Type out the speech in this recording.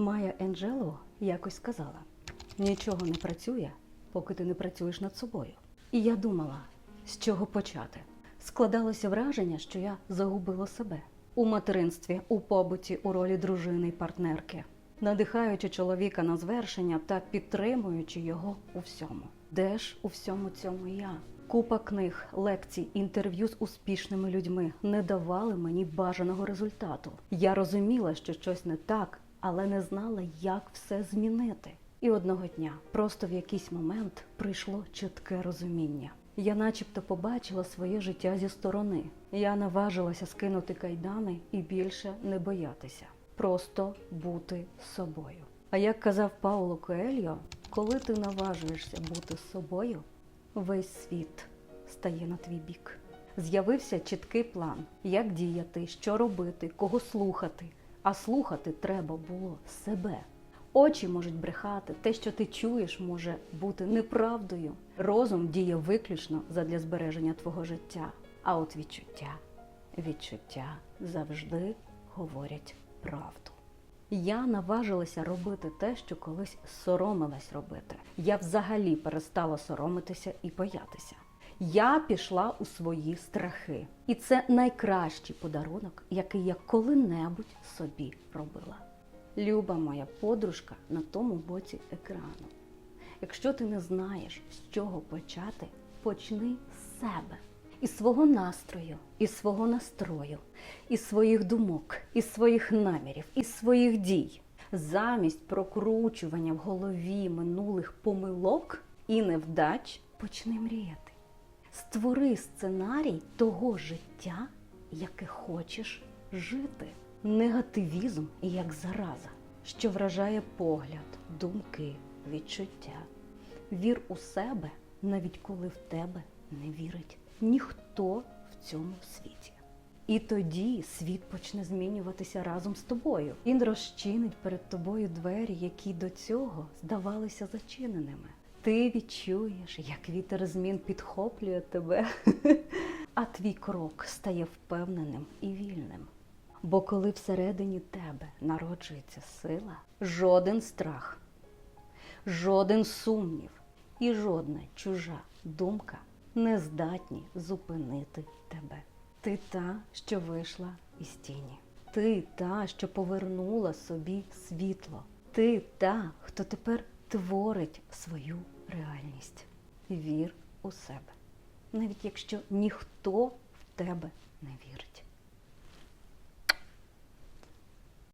Майя Енджело якось сказала: нічого не працює, поки ти не працюєш над собою. І я думала, з чого почати. Складалося враження, що я загубила себе у материнстві, у побуті, у ролі дружини й партнерки, надихаючи чоловіка на звершення та підтримуючи його у всьому. Де ж у всьому цьому я? Купа книг, лекцій, інтерв'ю з успішними людьми не давали мені бажаного результату. Я розуміла, що щось не так, але не знала, як все змінити. І одного дня, просто в якийсь момент, прийшло чітке розуміння. Я начебто побачила своє життя зі сторони. Я наважилася скинути кайдани і більше не боятися, просто бути собою. А як казав Пауло Коельо, коли ти наважуєшся бути собою, весь світ стає на твій бік. З'явився чіткий план, як діяти, що робити, кого слухати. А слухати треба було себе. Очі можуть брехати, те, що ти чуєш, може бути неправдою. Розум діє виключно задля збереження твого життя. А от відчуття, відчуття завжди говорять правду. Я наважилася робити те, що колись соромилась робити. Я взагалі перестала соромитися і боятися. Я пішла у свої страхи, і це найкращий подарунок, який я коли-небудь собі робила. Люба моя подружка на тому боці екрану. Якщо ти не знаєш, з чого почати, почни з себе. Із свого настрою, із свого настрою, із своїх думок, із своїх намірів, із своїх дій. Замість прокручування в голові минулих помилок і невдач почни мріяти. Створи сценарій того життя, яке хочеш жити. Негативізм як зараза, що вражає погляд, думки, відчуття. Вір у себе, навіть коли в тебе не вірить ніхто в цьому світі. І тоді світ почне змінюватися разом з тобою. Він розчинить перед тобою двері, які до цього здавалися зачиненими. Ти відчуєш, як вітер змін підхоплює тебе, а твій крок стає впевненим і вільним. Бо коли всередині тебе народжується сила, жоден страх, жоден сумнів і жодна чужа думка не здатні зупинити тебе. Ти та, що вийшла із тіні. Ти та, що повернула собі світло. Ти та, хто тепер творить свою реальність. Вір у себе, навіть якщо ніхто в тебе не вірить.